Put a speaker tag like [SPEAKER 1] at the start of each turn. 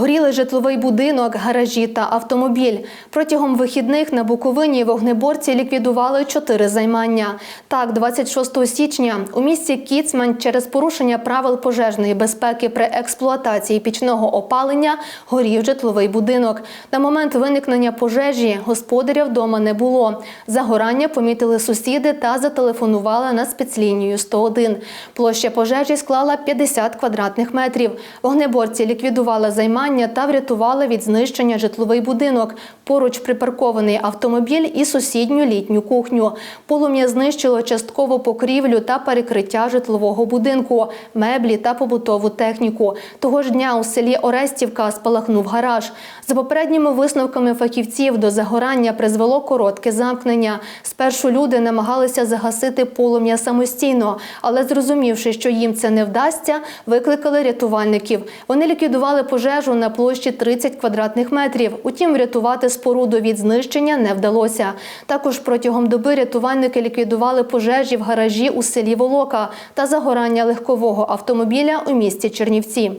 [SPEAKER 1] Горіли житловий будинок, гаражі та автомобіль. Протягом вихідних на Буковині вогнеборці ліквідували чотири займання. Так, 26 січня у місті Кіцмань через порушення правил пожежної безпеки при експлуатації пічного опалення горів житловий будинок. На момент виникнення пожежі господаря вдома не було. Загорання помітили сусіди та зателефонували на спецлінію 101. Площа пожежі склала 50 квадратних метрів. Вогнеборці ліквідували займання та врятували від знищення житловий будинок. Поруч припаркований автомобіль і сусідню літню кухню. Полум'я знищило частково покрівлю та перекриття житлового будинку, меблі та побутову техніку. Того ж дня у селі Орестівка спалахнув гараж. За попередніми висновками фахівців до загорання призвело коротке замкнення. Спершу люди намагалися загасити полум'я самостійно, але зрозумівши, що їм це не вдасться, викликали рятувальників. Вони ліквідували пожежу на площі 30 квадратних метрів. Утім, врятувати споруду від знищення не вдалося. Також протягом доби рятувальники ліквідували пожежі в гаражі у селі Волока та загорання легкового автомобіля у місті Чернівці.